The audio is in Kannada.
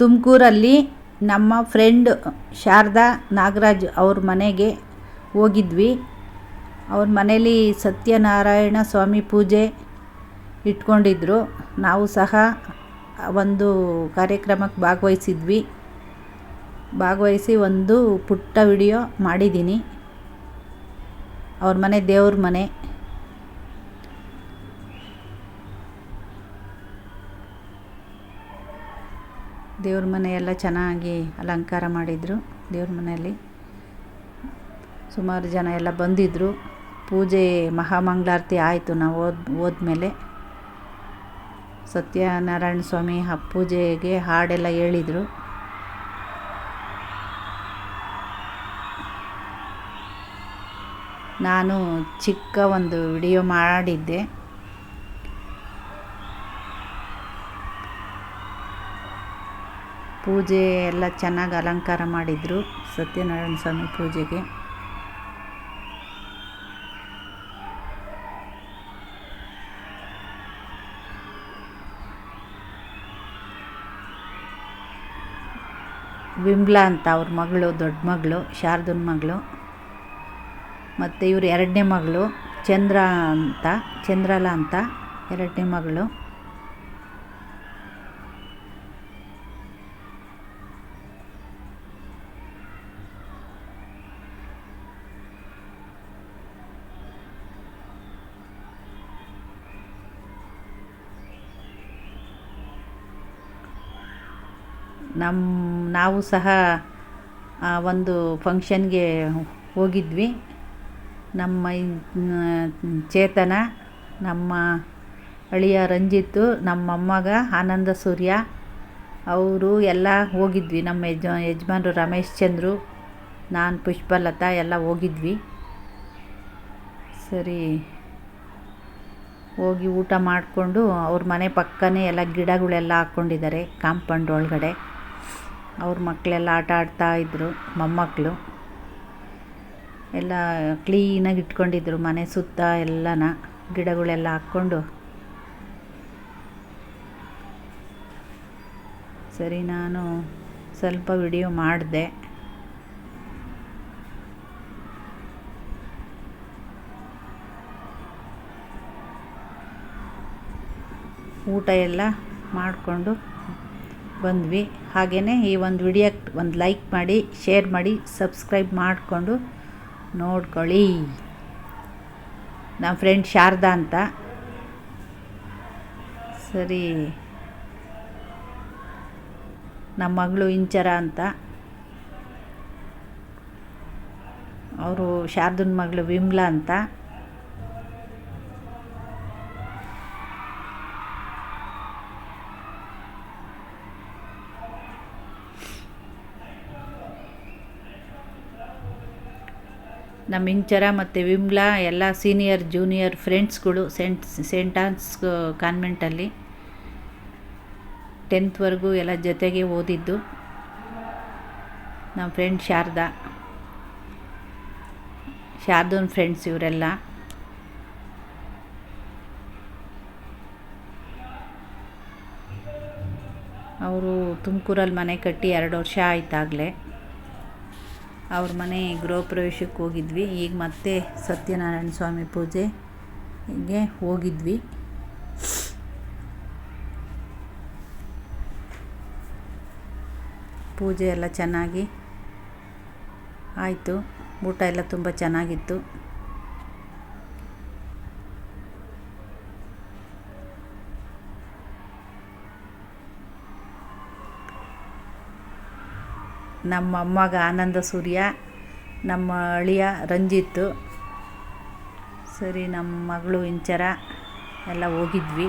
ತುಮಕೂರಲ್ಲಿ ನಮ್ಮ ಫ್ರೆಂಡ್ ಶಾರದಾ ನಾಗರಾಜ್ ಅವ್ರ ಮನೆಗೆ ಹೋಗಿದ್ವಿ. ಅವ್ರ ಮನೇಲಿ ಸತ್ಯನಾರಾಯಣ ಸ್ವಾಮಿ ಪೂಜೆ ಇಟ್ಕೊಂಡಿದ್ರು. ನಾವು ಸಹ ಒಂದು ಕಾರ್ಯಕ್ರಮಕ್ಕೆ ಭಾಗವಹಿಸಿದ್ವಿ. ಭಾಗವಹಿಸಿ ಒಂದು ಪುಟ್ಟ ವಿಡಿಯೋ ಮಾಡಿದ್ದೀನಿ. ಅವ್ರ ಮನೆ ದೇವ್ರ ಮನೆ. ದೇವ್ರ ಮನೆಯೆಲ್ಲ ಚೆನ್ನಾಗಿ ಅಲಂಕಾರ ಮಾಡಿದರು ದೇವ್ರ ಮನೆಯಲ್ಲಿ. ಸುಮಾರು ಜನ ಎಲ್ಲ ಬಂದಿದ್ದರು ಪೂಜೆ ಮಹಾಮಂಗಳಾರತಿ ಆಯಿತು ನಾವು ಓದ್ ಹೋದ್ಮೇಲೆ. ಸತ್ಯನಾರಾಯಣ ಸ್ವಾಮಿ ಆ ಪೂಜೆಗೆ ಹಾಡೆಲ್ಲ ಹೇಳಿದರು. ನಾನು ಚಿಕ್ಕ ಒಂದು ವಿಡಿಯೋ ಮಾಡಿದ್ದೆ. ಪೂಜೆ ಎಲ್ಲ ಚೆನ್ನಾಗಿ ಅಲಂಕಾರ ಮಾಡಿದರು ಸತ್ಯನಾರಾಯಣ ಸ್ವಾಮಿ ಪೂಜೆಗೆ. ವಿಮ್ಲಾ ಅಂತ ಅವ್ರ ಮಗಳು, ದೊಡ್ಡ ಮಗಳು, ಶಾರದನ ಮಗಳು, ಮತ್ತು ಇವ್ರ ಎರಡನೇ ಮಗಳು ಚಂದ್ರ ಅಂತ, ಚಂದ್ರಲಾ ಅಂತ ಎರಡನೇ ಮಗಳು. ನಮ್ಮ ನಾವು ಸಹ ಒಂದು ಫಂಕ್ಷನ್ಗೆ ಹೋಗಿದ್ವಿ. ನಮ್ಮ ಚೇತನ, ನಮ್ಮ ಅಳಿಯ ರಂಜಿತ್ತು, ನಮ್ಮ ಮೊಮ್ಮಗ ಆನಂದ ಸೂರ್ಯ, ಅವರು ಎಲ್ಲ ಹೋಗಿದ್ವಿ. ನಮ್ಮ ಯಜ, ಯಜಮಾನ್ರು ರಮೇಶ್ ಚಂದ್ರು, ನಾನು ಪುಷ್ಪಲತಾ ಎಲ್ಲ ಹೋಗಿದ್ವಿ. ಸರಿ, ಹೋಗಿ ಊಟ ಮಾಡಿಕೊಂಡು ಅವ್ರ ಮನೆ ಪಕ್ಕನೇ ಎಲ್ಲ ಗಿಡಗಳೆಲ್ಲ ಹಾಕ್ಕೊಂಡಿದ್ದಾರೆ ಕಾಂಪೌಂಡ್ ಒಳಗಡೆ. ಅವ್ರ ಮಕ್ಕಳೆಲ್ಲ ಆಟ ಆಡ್ತಾ ಇದ್ದರು ಮೊಮ್ಮಕ್ಕಳು ಎಲ್ಲ ಕ್ಲೀನಾಗಿ ಇಟ್ಕೊಂಡಿದ್ರು, ಮನೆ ಸುತ್ತ ಎಲ್ಲನ, ಗಿಡಗಳೆಲ್ಲ ಹಾಕ್ಕೊಂಡು. ಸರಿ, ನಾನು ಸ್ವಲ್ಪ ವಿಡಿಯೋ ಮಾಡಿದೆ. ಊಟ ಎಲ್ಲ ಮಾಡಿಕೊಂಡು ಬಂದ್ವಿ. ಹಾಗೆಯೇ ಈ ಒಂದು ವಿಡಿಯೋಕ್ಕೆ ಒಂದು ಲೈಕ್ ಮಾಡಿ, ಶೇರ್ ಮಾಡಿ, ಸಬ್ಸ್ಕ್ರೈಬ್ ಮಾಡಿಕೊಂಡು ನೋಡ್ಕೊಳ್ಳಿ. ನಮ್ಮ ಫ್ರೆಂಡ್ ಶಾರದಾ ಅಂತ. ಸರಿ. ನಮ್ಮ ಮಗಳು ಇಂಚರ ಅಂತ. ಅವರು ಶಾರದನ ಮಗಳು ವಿಮ್ಲಾ ಅಂತ. ನಮ್ಮ ಇಂಚರ ಮತ್ತು ವಿಮ್ಲಾ, ಎಲ್ಲ ಸೀನಿಯರ್, ಜೂನಿಯರ್ ಫ್ರೆಂಡ್ಸ್ಗಳು ಸೆಂಟ್ ಸೆಂಟ್ ಆನ್ಸ್ ಕಾನ್ವೆಂಟಲ್ಲಿ ಟೆಂತ್ವರೆಗೂ ಎಲ್ಲ ಜೊತೆಗೆ ಓದಿದ್ದು. ನಮ್ಮ ಫ್ರೆಂಡ್ ಶಾರದಾ. ಶಾರದನ್ ಫ್ರೆಂಡ್ಸ್ ಇವರೆಲ್ಲ. ಅವರು ತುಮಕೂರಲ್ಲಿ ಮನೆ ಕಟ್ಟಿ ಎರಡು ವರ್ಷ ಆಯ್ತಾಗಲೇ ಅವ್ರ ಮನೆ ಗೃಹಪ್ರವೇಶಕ್ಕೆ ಹೋಗಿದ್ವಿ. ಈಗ ಮತ್ತೆ ಸತ್ಯನಾರಾಯಣ ಸ್ವಾಮಿ ಪೂಜೆಗೆ ಹೋಗಿದ್ವಿ. ಪೂಜೆ ಎಲ್ಲ ಚೆನ್ನಾಗಿ ಆಯಿತು. ಊಟ ಎಲ್ಲ ತುಂಬ ಚೆನ್ನಾಗಿತ್ತು. ನಮ್ಮ ಮೊಮ್ಮಗ ಆನಂದ ಸೂರ್ಯ ನಮ್ಮ ಅಳಿಯ ರಂಜಿತ್ ಸರಿ ನಮ್ಮ ಮಗಳು ಇಂಚರ ಎಲ್ಲ ಹೋಗಿದ್ವಿ.